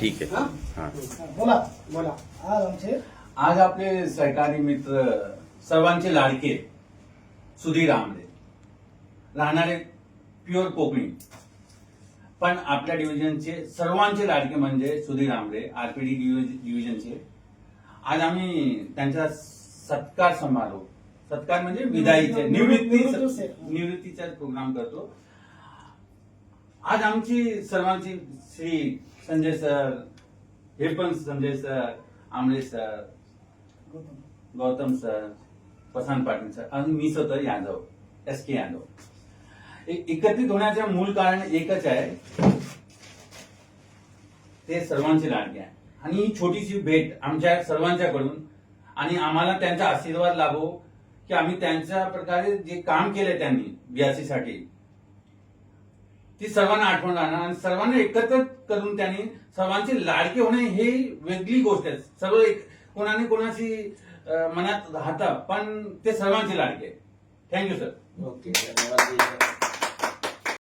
ठीक आहे. हा? हा. बोला बोला. आज आमचे आज आपले सहकारी मित्र सर्वांचे लाडके सुधीर आमरे राहणारे प्युअर कोकणी. पण आपल्या डिव्हिजनचे सर्वांचे लाडके म्हणजे सुधीर आमरे आरपीडी डिव्हिजनचे. आज आम्ही त्यांचा सत्कार समारोह सत्कार म्हणजे विदाईचे निवृत्ती. निवृत्तीचा प्रोग्राम करतो. आज आमची सर्वांची श्री संजय सर हे पण Sanjay sir Amre sir Gautam. Sir Pasant Patil sir आणि मी स्वतः यादव एस के यादव एकत्रित होण्याचे मूळ कारण एकच आहे ते सर्वांचे लाडके आहे आणि ही छोटीशी भेट आमच्या सर्वांच्याकडून आणि आम्हाला त्यांचा आशीर्वाद लाभो की आम्ही त्यांच्या प्रकारे जे काम केले त्यांनी BRC साठी ती सर्वांना आठवण राहणार आणि सर्वांना एकत्र करून त्यांनी सर्वांचे लाडके होणे ही वेगळी गोष्ट आहे. सर्व एक कोणाने कोणाशी मनात राहतं पण ते सर्वांचे लाडके थँक्यू सर ओके धन्यवाद.